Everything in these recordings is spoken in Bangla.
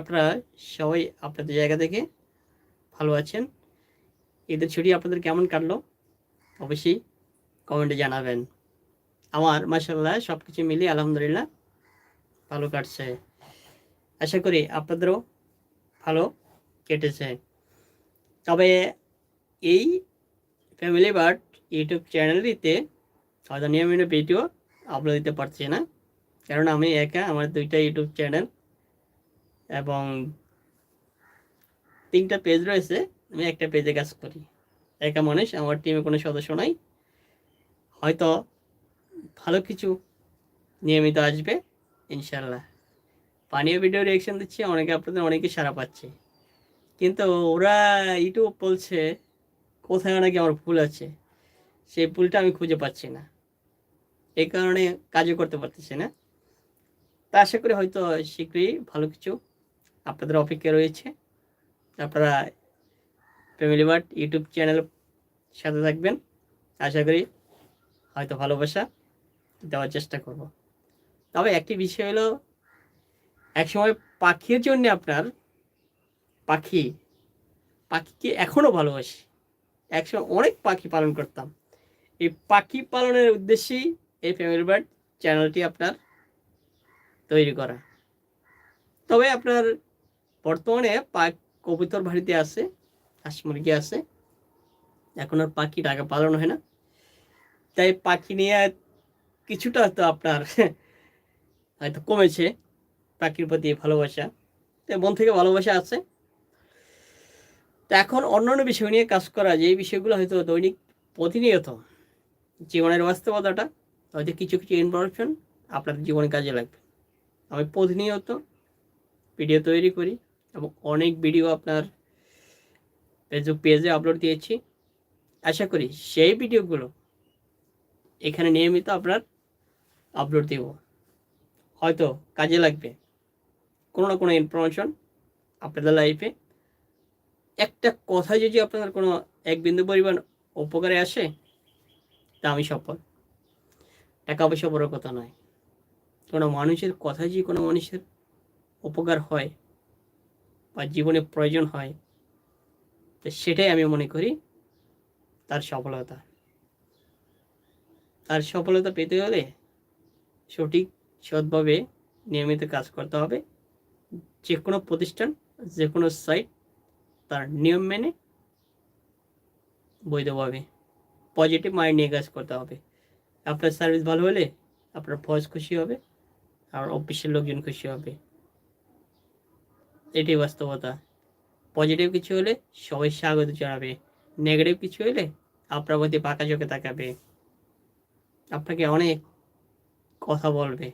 আপনারা সবাই আপনাদের জায়গা থেকে ভালো আছেন। ঈদের ছুটি আপনাদের কেমন কাটলো? অবশ্যই কমেন্টে জানাবেন। আমার মাসাল্লাহ সব কিছু মিলিয়ে আলহামদুলিল্লাহ ভালো কাটছে। আশা করি আপনাদেরও ভালো কেটেছে। তবে এই ফ্যামিলি বার্ড ইউটিউব চ্যানেলটিতে হয়তো নিয়মিত ভিডিও আপলোড দিতে পারছি না। কারণ আমি একা, আমার দুইটা ইউটিউব চ্যানেল এবং তিনটা পেজ রয়েছে, আমি একটা পেজে কাজ করি। একা মানুষ আমার টিমে কোনো সদস্য নাই। হয়তো ভালো কিছু নিয়মিত আসবে ইনশাল্লাহ পানীয় ভিডিও রিয়েকশন দিচ্ছি, অনেকে আপনাদের অনেকে সারা পাচ্ছে। কিন্তু ওরা ইউটিউব বলছে, কোথায় নাকি আমার ভুল আছে? সেই ভুলটা আমি খুঁজে পাচ্ছি না। এই কারণে কাজও করতে পারতেছি না। তা আশা করি হয়তো শীঘ্রই ভালো কিছু আপনাদের অপেক্ষা রয়েছে। আপনারা ফ্যামিলি মার্ট ইউটিউব চ্যানেল সাথে থাকবেন। আশা করি হয়তো ভালোবাসা দেওয়ার চেষ্টা করব। তবে একটি বিষয় হলো, একসময় পাখির জন্য আপনার পাখি, পাখিকে এখনও ভালোবাসি। একসময় অনেক পাখি পালন করতাম। এই পাখি পালনের উদ্দেশ্যেই এই ফ্যামিলি বার্ড চ্যানেলটি আপনার তৈরি করা। তবে আপনার বর্তমানে পাক কবুতর বাড়িতে আছে, হাঁস মুরগি আছে। এখন আর পাখি টাকা পালন হয় না। তাই পাখি নিয়ে কিছুটা হয়তো আপনার হয়তো কমেছে পাখির প্রতি ভালোবাসা। তাই মন থেকে ভালোবাসা আছে। তো এখন অন্যান্য বিষয় নিয়ে কাজ করা, যে বিষয়গুলো হয়তো দৈনিক প্রতিনিয়ত জীবনের বাস্তবতাটা, হয়তো কিছু কিছু ইনফরমেশন আপনাদের জীবনে কাজে লাগবে। আমি প্রতিনিয়ত ভিডিও তৈরি করি। এবং অনেক ভিডিও আপনার ফেসবুক পেজে আপলোড দিয়েছি। আশা করি সেই ভিডিওগুলো এখানে নিয়মিত আপনার আপলোড দেব। হয়তো কাজে লাগবে কোনো না কোনো ইনফরমেশন আপনাদের লাইফে একটা কথা যদি আপনার কোনো এক বিন্দু পরিমাণ উপকারে আসে, তা আমি সফল। টাকা পয়সা বড় কথা নয়। কোনো মানুষের কথা যদি কোনো মানুষের উপকার হয় বা জীবনে প্রয়োজন হয়, তো সেটাই আমি মনে করি তার সফলতা। তার সফলতা পেতে হলে সঠিক, সৎভাবে নিয়মিত কাজ করতে হবে। যে কোনো প্রতিষ্ঠান যে কোনো সাইট তার নিয়ম মেনে বৈধভাবে পজিটিভ মাইন্ড নিয়ে কাজ করতে হবে। আপনার সার্ভিস ভালো হলে আপনার বস খুশি হবে, আর অফিসের লোকজন খুশি হবে। এটাই বাস্তবতা। পজিটিভ কিছু হলে সবাই স্বাগত জানাবে। নেগেটিভ কিছু হলে আপনার প্রতি পাকা চোখে তাকাবে। আপনাকে অনেক কথা বলবে।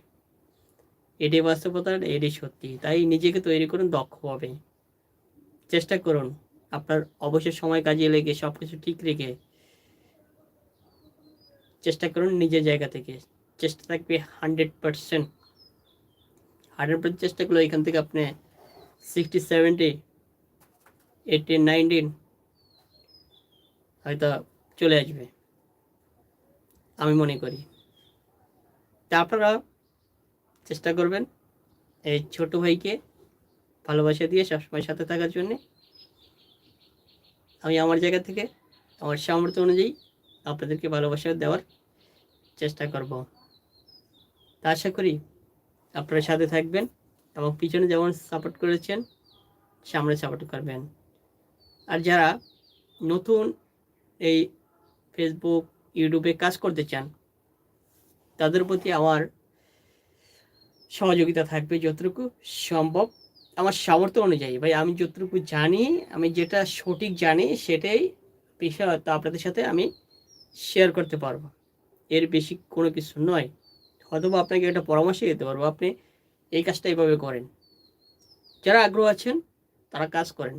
এটি বাস্তবতা এটি সত্যি। তাই নিজেকে তৈরি করুন দক্ষভাবে চেষ্টা করুন আপনার অবসর সময় কাজে লেগে সব কিছু ঠিক রেখে চেষ্টা করুন নিজের জায়গা থেকে। চেষ্টা থাকবে হান্ড্রেড পারসেন্ট হান্ড্রেড পার্সেন্ট চেষ্টা করলে এখান থেকে আপনি সিক্সটি সেভেন্টি এইটিন নাইনটিন হয়তো চলে আসবে। আমি মনে করি। তা আপনারা চেষ্টা করবেন এই ছোট ভাইকে ভালোবাসা দিয়ে সবসময় সাথে থাকার জন্যে। আমি আমার জায়গা থেকে আমার সামর্থ্য অনুযায়ী আপনাদেরকে ভালোবাসা দেওয়ার চেষ্টা করব। তা আশা করি আপনারা সাথে থাকবেন। এবং পিছনে যেমন সাপোর্ট করেছেন, সামনে সাপোর্ট করবেন। আর যারা নতুন এই ফেসবুক ইউটিউবে কাজ করতে চান, তাদের প্রতি আমার সহযোগিতা থাকবে যতটুকু সম্ভব। আমার সামর্থ্য অনুযায়ী, ভাই, আমি যতটুকু জানি, আমি যেটা সঠিক জানি, সেটাই তো আপনাদের সাথে আমি শেয়ার করতে পারব। এর বেশি কোনো কিছু নয়। হয়তো আপনাকে একটা পরামর্শ দিতে পারব। আপনি এই কাজটা এইভাবে করেন। যারা আগ্রহ আছেন, তারা কাজ করেন।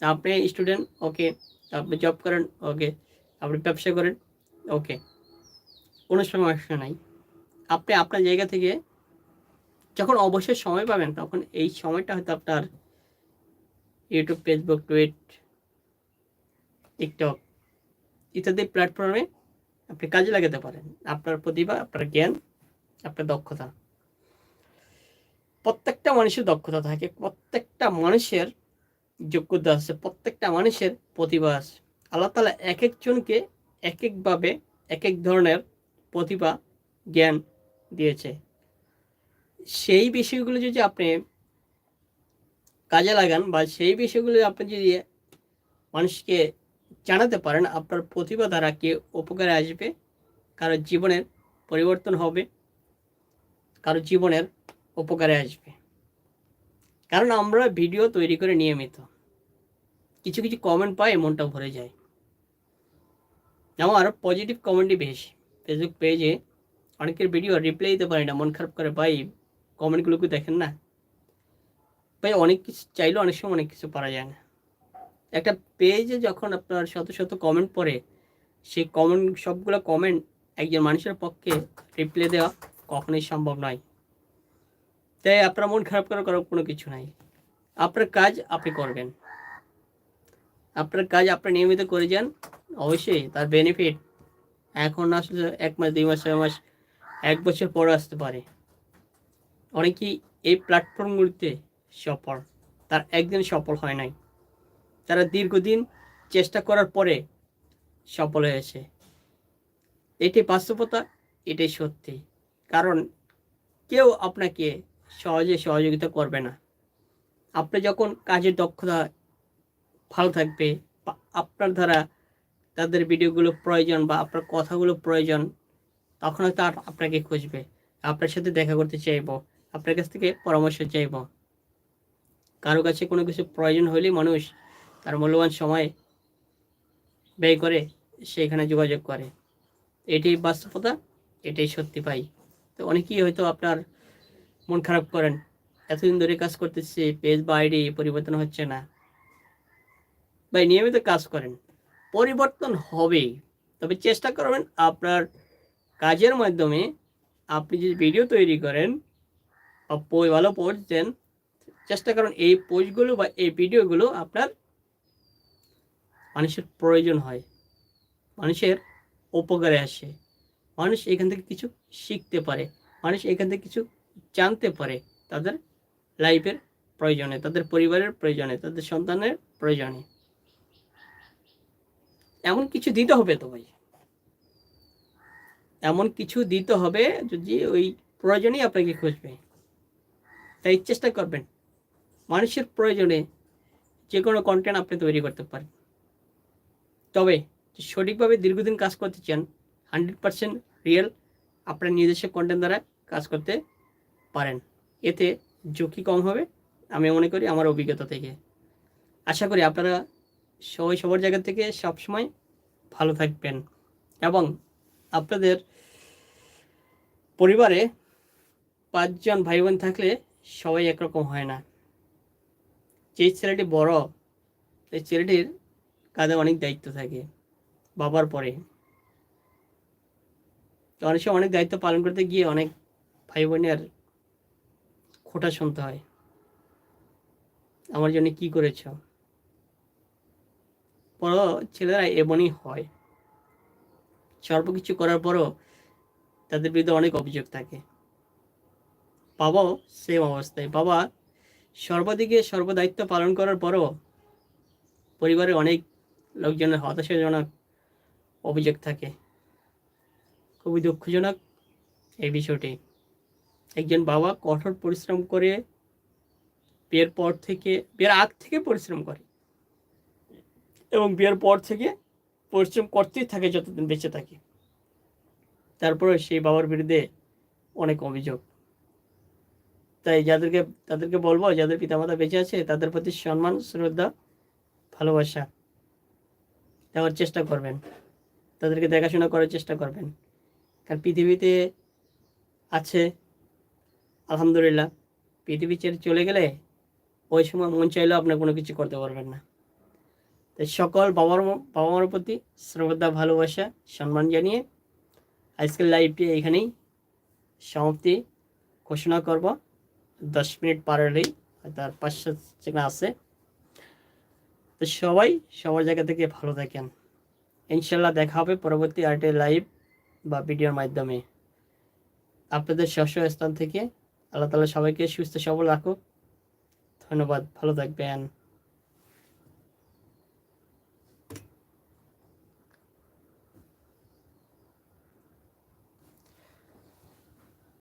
আপনি স্টুডেন্ট ওকে আপনি জব করেন ওকে আপনি ব্যবসা করেন ওকে কোনো সমস্যা নাই। আপনি আপনার জায়গা থেকে যখন অবশ্যই সময় পাবেন, তখন এই সময়টা হয়তো আপনার ইউটিউব ফেসবুক টুইট টিকটক ইত্যাদি প্ল্যাটফর্মে আপনি কাজে লাগাতে পারেন। আপনার প্রতিভা, আপনার জ্ঞান, আপনার দক্ষতা। প্রত্যেকটা মানুষের দক্ষতা থাকে, প্রত্যেকটা মানুষের যোগ্যতা আছে, প্রত্যেকটা মানুষের প্রতিভা আছে। আল্লাহ তালা এক একজনকে এক একভাবে এক এক ধরনের প্রতিভা, জ্ঞান দিয়েছে। সেই বিষয়গুলো যদি আপনি কাজে লাগান বা সেই বিষয়গুলো আপনি যদি মানুষকে জানাতে পারেন, আপনার প্রতিভা দ্বারা কে উপকারে আসবে? কারও জীবনের পরিবর্তন হবে? কারও জীবনের উপকারে আসবে। কারণ আমরা ভিডিও তৈরি করে নিয়মিত। কিছু কিছু কমেন্ট পাই মনটা ভরে যায়। আমার পজিটিভ কমেন্টই বেশি। ফেসবুক পেজে অনেকের ভিডিও রিপ্লাই দিতে পারি না, মন খারাপ করে ভাই কমেন্টগুলোকে দেখেন না? ভাই, অনেক কিছু চাইলেও অনেক সময় অনেক কিছু পারা যায় না। একটা পেজে যখন আপনার শত শত কমেন্ট পড়ে, সেই কমেন্ট সবগুলো কমেন্ট একজন মানুষের পক্ষে রিপ্লাই দেওয়া কখনোই সম্ভব নয়। তাই আপনার মন খারাপ করার কোনো কিছু নাই। আপনার কাজ আপনি করবেন। আপনার কাজ আপনি নিয়মিত করে যান, অবশ্যই তার বেনিফিট এখন আসলে এক মাস, দুই মাস, ছয় মাস, এক বছর পর আসতে পারে। অনেকেই এই প্ল্যাটফর্মগুলিতে সফল। তার একদিন সফল হয় নাই। তারা দীর্ঘদিন চেষ্টা করার পরে সফল হয়েছে এটি বাস্তবতা, এটাই সত্যি। কারণ কেউ আপনাকে সহজে সহযোগিতা করবে না। আপনি যখন কাজের দক্ষতা ভালো থাকবে আপনার দ্বারা তাদের ভিডিওগুলো প্রয়োজন বা আপনার কথাগুলো প্রয়োজন, তখন হয়তো আপনাকে খুঁজবে। আপনার সাথে দেখা করতে চাইব, আপনার কাছ থেকে পরামর্শ চাইব। কারও কাছে কোনো কিছু প্রয়োজন হলে মানুষ তার মূল্যবান সময় ব্যয় করে সেখানে যোগাযোগ করে। এটাই বাস্তবতা, এটাই সত্যি পাই তো অনেকেই হয়তো আপনার মন খারাপ করেন। এতদিন ধরে কাজ করতেছে, পেজ বা আইডি পরিবর্তন হচ্ছে না। ভাই, নিয়মিত কাজ করেন। পরিবর্তন হবেই। তবে চেষ্টা করবেন আপনার কাজের মাধ্যমে আপনি যে ভিডিও তৈরি করেন বা ভালো পোস্ট দেন, চেষ্টা করুন এই পোস্টগুলো বা এই ভিডিওগুলো আপনার মানুষের প্রয়োজন হয়। মানুষের উপকারে আসে। মানুষ এখান থেকে কিছু শিখতে পারে। মানুষ এখান থেকে কিছু জানতে পারে তাদের লাইফের প্রয়োজনে, তাদের পরিবারের প্রয়োজনে, তাদের সন্তানের প্রয়োজনে। এমন কিছু দিতে হবে তো ভাই। এমন কিছু দিতে হবে যদি ওই প্রয়োজনেই আপনাকে খুঁজবে। তাই চেষ্টা করবেন। মানুষের প্রয়োজনে যে কোনো কন্টেন্ট আপনি তৈরি করতে পারেন। তবে সঠিকভাবে দীর্ঘদিন কাজ করতে চান হান্ড্রেড পারসেন্ট রিয়েল আপনার নিজস্ব কন্টেন্ট দ্বারা কাজ করতে পারেন। এতে ঝুঁকি কম হবে, আমি মনে করি আমার অভিজ্ঞতা থেকে। আশা করি আপনারা সবাই সবার জায়গা থেকে সবসময় ভালো থাকবেন এবং আপনাদের পরিবারে পাঁচজন ভাই বোন থাকলে সবাই একরকম হয় না। যে ছেলেটি বড়, সেই ছেলেটির কাঁধে অনেক দায়িত্ব থাকে বাবার পরে। অনেক সময় অনেক দায়িত্ব পালন করতে গিয়ে অনেক ভাই বোনের খোটা শুনতে হয়। আমার জন্য কি করেছ? বড় ছেলেরা এমনই হয়। সর্ব কিছু করার পরও তাদের বিরুদ্ধে অনেক অভিযোগ থাকে। বাবাও সেম অবস্থায়। বাবা সর্বদিকে সর্বদায়িত্ব পালন করার পরও পরিবারের অনেক লোকজনের হতাশাজনক অভিযোগ থাকে। খুবই দুঃখজনক এই বিষয়টি। একজন বাবা কঠোর পরিশ্রম করে বিয়ের পর থেকে, বিয়ের আগ থেকে পরিশ্রম করে। এবং বিয়ের পর থেকে পরিশ্রম করতেই থাকে, যতদিন বেঁচে থাকে। তারপরে সেই বাবার বিরুদ্ধে অনেক অভিযোগ। তাই যাদেরকে, তাদেরকে বলব, যাদের পিতামাতা বেঁচে আছে, তাদের প্রতি সম্মান, শ্রদ্ধা, ভালোবাসা দেওয়ার চেষ্টা করবেন। তাদেরকে দেখাশোনা করার চেষ্টা করবেন। কারণ পৃথিবীতে আছে আলহামদুলিল্লাহ, পৃথিবী ছেড়ে চলে গেলে ওই সময় মন চাইলেও আপনার কোনো কিছু করতে পারবেন না। তাই সকল বাবার বাবা মার প্রতি শ্রদ্ধা, ভালোবাসা, সম্মান জানিয়ে আজকের লাইভটি এখানেই সমাপ্তি। ঘোষণা করব, দশ মিনিট পার হলেই তার পাঁচশো সেখানে আছে। তো সবাই সবার জায়গা থেকে ভালো থাকেন। ইনশাল্লাহ দেখা হবে পরবর্তী আর্টের লাইভ বা ভিডিওর মাধ্যমে। আপনাদের স্ব স্থান থেকে আল্লাহ তালা সবাইকে সুস্থ সবল রাখুক। ধন্যবাদ ভালো থাকবেন।